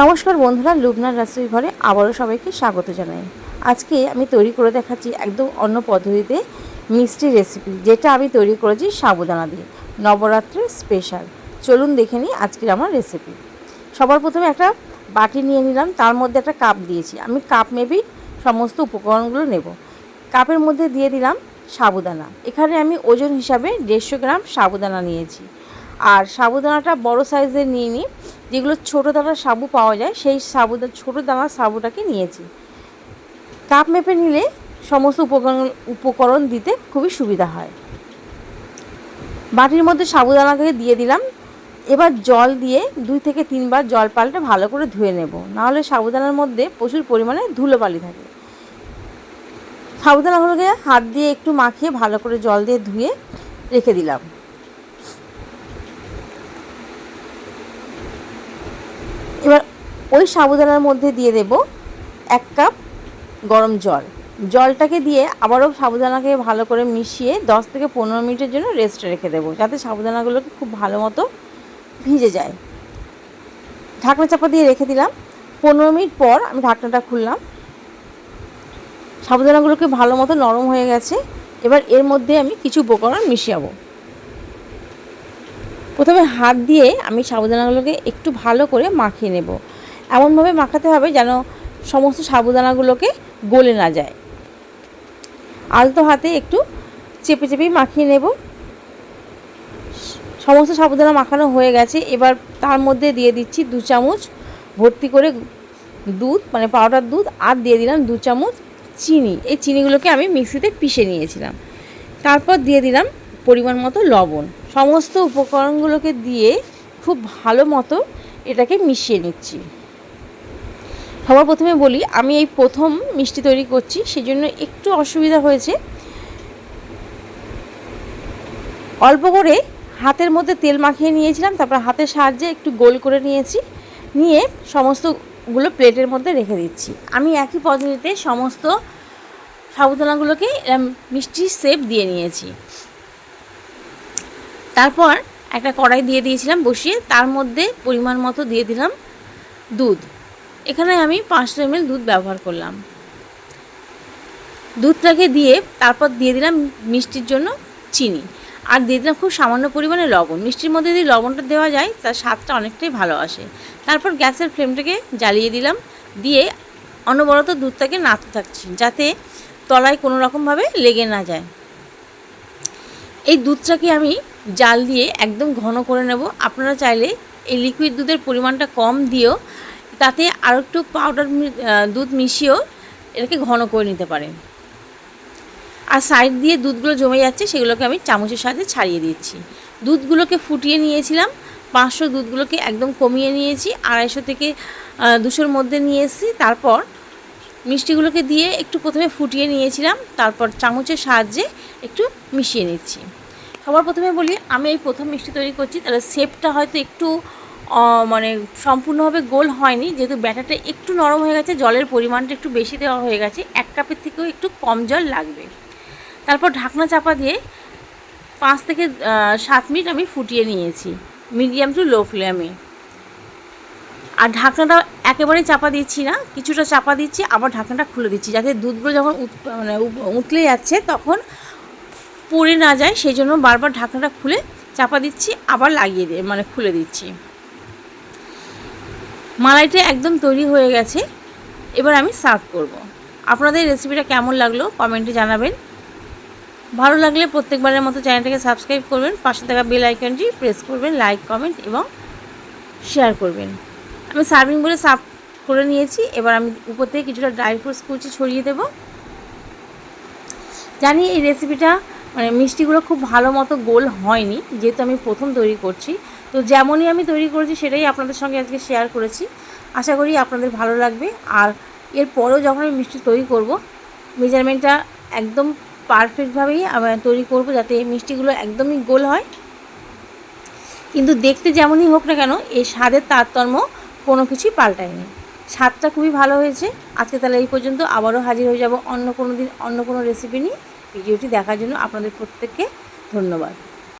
নমস্কার বন্ধুরা, লুবনার রাসুই ঘরে আবারও সবাইকে স্বাগত জানাই। আজকে আমি তৈরি করে দেখাচ্ছি একদম অন্য পদ্ধতিতে মিষ্টি রেসিপি যেটা আমি তৈরি করেছি সাবুদানা দিয়ে। নবরাত্রির স্পেশাল চলুন দেখে নিই আজকের আমার রেসিপি সবার প্রথমে একটা বাটি নিয়ে নিলাম, তার মধ্যে একটা কাপ দিয়েছি। আমি কাপ মেপেই সমস্ত উপকরণগুলো নেব। কাপের মধ্যে দিয়ে দিলাম সাবুদানা। এখানে আমি ওজন হিসাবে দেড়শো গ্রাম সাবুদানা নিয়েছি। আর সাবুদানাটা বড় সাইজের নিয়ে নিই যেগুলো ছোটো দানার সাবু পাওয়া যায়, সেই সাবুদা ছোটো দানার সাবুটাকে নিয়েছি। কাপ মেপে নিলে সমস্ত উপকরণ উপকরণ দিতে খুবই সুবিধা হয়। বাটির মধ্যে সাবুদানাকে দিয়ে দিলাম। এবার জল দিয়ে দুই থেকে তিনবার জল পাল্টে ভালো করে ধুয়ে নেব। নাহলে সাবুদানার মধ্যে প্রচুর পরিমাণে ধুলোবালি থাকে। সাবুদানাগুলোকে হাত দিয়ে একটু মাখিয়ে ভালো করে জল দিয়ে ধুয়ে রেখে দিলাম এবার ওই সাবুদানার মধ্যে দিয়ে দেব এক কাপ গরম জল। জলটাকে দিয়ে আবারও সাবুদানাকে ভালো করে মিশিয়ে দশ থেকে পনেরো মিনিটের জন্য রেস্টে রেখে দেবো, যাতে সাবুদানাগুলোকে খুব ভালো মতো ভিজে যায়। ঢাকনা চাপা দিয়ে রেখে দিলাম। পনেরো মিনিট পর আমি ঢাকনাটা খুললাম। সাবুদানাগুলোকে ভালো মতো নরম হয়ে গেছে। এবার এর মধ্যে আমি কিছু উপকরণ মিশিয়াবো। প্রথমে হাত দিয়ে আমি সাবুদানাগুলোকে একটু ভালো করে মাখিয়ে নেব। এমনভাবে মাখাতে হবে যেন সমস্ত সাবুদানাগুলোকে গলে না যায়। আলতো হাতে একটু চেপে চেপেই মাখিয়ে নেব। সমস্ত সাবুদানা মাখানো হয়ে গেছে। এবার তার মধ্যে দিয়ে দিচ্ছি দু চামচ ভর্তি করে দুধ মানে পাউডার দুধ, আর দিয়ে দিলাম দু চামচ চিনি। এই চিনিগুলোকে আমি মিক্সিতে পিষে নিয়েছিলাম। তারপর দিয়ে দিলাম পরিমাণ মতো লবণ। সমস্ত উপকরণগুলোকে দিয়ে খুব ভালো মতো এটাকে মিশিয়ে নিচ্ছি। সবার প্রথমে বলি, আমি এই প্রথম মিষ্টি তৈরি করছি, সেজন্য একটু অসুবিধা হয়েছে। অল্প করে হাতের মধ্যে তেল মাখিয়ে নিয়েছিলাম, তারপর হাতের সাহায্যে একটু গোল করে নিয়েছি, নিয়ে সমস্তগুলো প্লেটের মধ্যে রেখে দিচ্ছি। আমি একই পদ্ধতিতে সমস্ত সাবুদানাগুলোকে মিষ্টির শেপ দিয়ে নিয়েছি। তারপর একটা কড়াই দিয়ে দিয়েছিলাম বসিয়ে, তার মধ্যে পরিমাণ মতো দিয়ে দিলাম দুধ। এখানে আমি পাঁচশো এমএল দুধ ব্যবহার করলাম। দুধটাকে দিয়ে তারপর দিয়ে দিলাম মিষ্টির জন্য চিনি। আর দিয়ে দিলাম খুব সামান্য পরিমাণে লবণ। মিষ্টির মধ্যে যদি লবণটা দেওয়া যায়, তার স্বাদটা অনেকটাই ভালো আসে। তারপর গ্যাসের ফ্লেমটাকে জ্বালিয়ে দিলাম। দিয়ে অনবরত দুধটাকে নাড়তে থাকছি যাতে তলায় কোনো রকমভাবে লেগে না যায়। এই দুধটাকে আমি জাল দিয়ে একদম ঘন করে নেব। আপনারা চাইলে এই লিকুইড দুধের পরিমাণটা কম দিয়েও তাতে আরও একটু পাউডার দুধ মিশিয়েও এটাকে ঘন করে নিতে পারেন আর সাইড দিয়ে দুধগুলো জমে যাচ্ছে, সেগুলোকে আমি চামচের সাথে ছাড়িয়ে দিচ্ছি। দুধগুলোকে ফুটিয়ে নিয়েছিলাম, পাঁচশো দুধগুলোকে একদম কমিয়ে নিয়েছি, আড়াইশো থেকে দুশোর মধ্যে নিয়ে এসেছি। তারপর মিষ্টিগুলোকে দিয়ে একটু প্রথমে ফুটিয়ে নিয়েছিলাম, তারপর চামচের সাহায্যে একটু মিশিয়ে নিচ্ছি। সবার প্রথমে বলি, আমি এই প্রথম মিষ্টি তৈরি করছি, তাহলে শেপটা হয়তো একটু মানে সম্পূর্ণভাবে গোল হয়নি, যেহেতু ব্যাটারটা একটু নরম হয়ে গেছে, জলের পরিমাণটা একটু বেশি দেওয়া হয়ে গেছে, এক কাপের থেকেও একটু কম জল লাগবে। তারপর ঢাকনা চাপা দিয়ে পাঁচ থেকে সাত মিনিট আমি ফুটিয়ে নিয়েছি, মিডিয়াম টু লো ফ্লেমে। আর ঢাকনাটা একেবারে চাপা দিচ্ছি না, কিছুটা চাপা দিচ্ছি, আবার ঢাকনাটা খুলে দিচ্ছি, যাতে দুধগুলো যখন মানে উতলে যাচ্ছে, তখন পড়ে না যায়, সেই জন্য বারবার ঢাকনাটা খুলে চাপা দিচ্ছি, আবার লাগিয়ে দিয়ে মানে খুলে দিচ্ছি। মালাইটা একদম তৈরি হয়ে গেছে। এবার আমি সার্ভ করব। আপনাদের রেসিপিটা কেমন লাগল কমেন্টে জানাবেন। ভালো লাগলে প্রত্যেকবারের মতো চ্যানেলটাকে সাবস্ক্রাইব করবেন, পাশে থাকা বেল আইকনটি প্রেস করবেন লাইক কমেন্ট এবং শেয়ার করবেন। আমি সার্ভিং বলে সার্ভ করে নিয়েছি। এবার আমি উপর থেকে কিছুটা ড্রাই ফ্রুটস কুচি ছড়িয়ে দেব। জানি এই রেসিপিটা মানে মিষ্টিগুলো খুব ভালো মতো গোল হয়নি, যেহেতু আমি প্রথম তৈরি করছি। তো যেমনই আমি তৈরি করেছি সেটাই আপনাদের সঙ্গে আজকে শেয়ার করেছি। আশা করি আপনাদের ভালো লাগবে। আর এরপরেও যখন আমি মিষ্টি তৈরি করব মেজারমেন্টটা একদম পারফেক্টভাবেই তৈরি করব যাতে মিষ্টিগুলো একদমই গোল হয়। কিন্তু দেখতে যেমনই হোক না কেন, এই স্বাদের তারতম্য কোনো কিছুই পাল্টায়নি। স্বাদটা খুবই ভালো হয়েছে। আজকে তাহলে এই পর্যন্ত আবারও হাজির হয়ে যাব অন্য কোনো দিন, অন্য কোনো রেসিপি নিয়ে। ভিডিওটি দেখার জন্য আপনাদের প্রত্যেককে ধন্যবাদ।